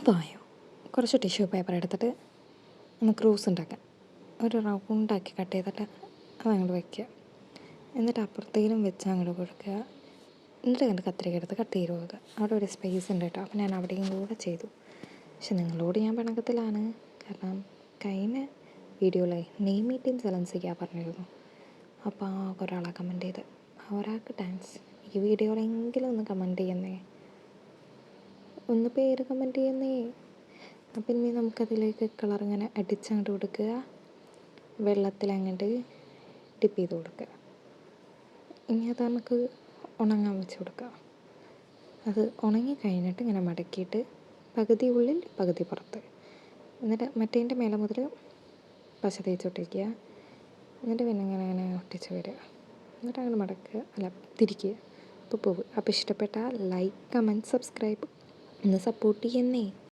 അപ്പോൾ ആയോ? കുറച്ച് ടിഷ്യൂ പേപ്പർ എടുത്തിട്ട് നമുക്ക് റോസ് ഉണ്ടാക്കാം. ഒരു റൗണ്ടാക്കി കട്ട് ചെയ്തിട്ട് അത് അങ്ങോട്ട് വയ്ക്കുക എന്നിട്ട് അപ്പുറത്തേലും വെച്ച് അങ്ങോട്ട് കൊടുക്കുക. എന്നിട്ട് കണ്ട് കത്തിരിക്ക എടുത്ത് കട്ട് ചെയ്ത് പോകുക അവിടെ ഒരു സ്പേസ് ഉണ്ട് കേട്ടോ. അപ്പോൾ ഞാൻ അവിടെയും കൂടെ ചെയ്തു. പക്ഷെ നിങ്ങളോട് ഞാൻ പിണക്കത്തിലാണ് കാരണം കഴിഞ്ഞ വീഡിയോയിലെ നെയ് മീറ്റിംഗ് ചലൻസിക്കാൻ പറഞ്ഞിരുന്നു. അപ്പോൾ ആ ഒരാളാണ് കമന്റ് ചെയ്ത് ഒരാൾക്ക് താങ്ക്സ് ഈ വീഡിയോയിലെങ്കിലും ഒന്ന് കമന്റ് ചെയ്യുന്നേ. ഒന്ന് പേര് കമന്റ് ചെയ്യുന്നേ. അപ്പം ഇനി നമുക്കതിലേക്ക് കളർ ഇങ്ങനെ അടിച്ചങ്ങോട്ട് കൊടുക്കുക. വെള്ളത്തിൽ അങ്ങോട്ട് ഡിപ്പ് ചെയ്ത് കൊടുക്കുക. ഇനി അത് നമുക്ക് ഉണങ്ങാൻ വെച്ച് കൊടുക്കുക. അത് ഉണങ്ങി കഴിഞ്ഞിട്ട് ഇങ്ങനെ മടക്കിയിട്ട് പകുതി ഉള്ളിൽ പകുതി പുറത്ത്. എന്നിട്ട് മറ്റേതിന്റെ മേലെ മുതൽ പശ തേച്ച് ഒട്ടിക്കുക. എന്നിട്ട് പിന്നെ ഇങ്ങനെ ഇങ്ങനെ ഒട്ടിച്ച് വരിക. എന്നിട്ട് അങ്ങനെ മടക്കുക. അല്ല തിരിക്കുക. അപ്പോൾ പോവുക. അപ്പോൾ ഇഷ്ടപ്പെട്ട ലൈക്ക് കമന്റ് സബ്സ്ക്രൈബ് ഒന്ന് സപ്പോർട്ട് ചെയ്യുന്നേ.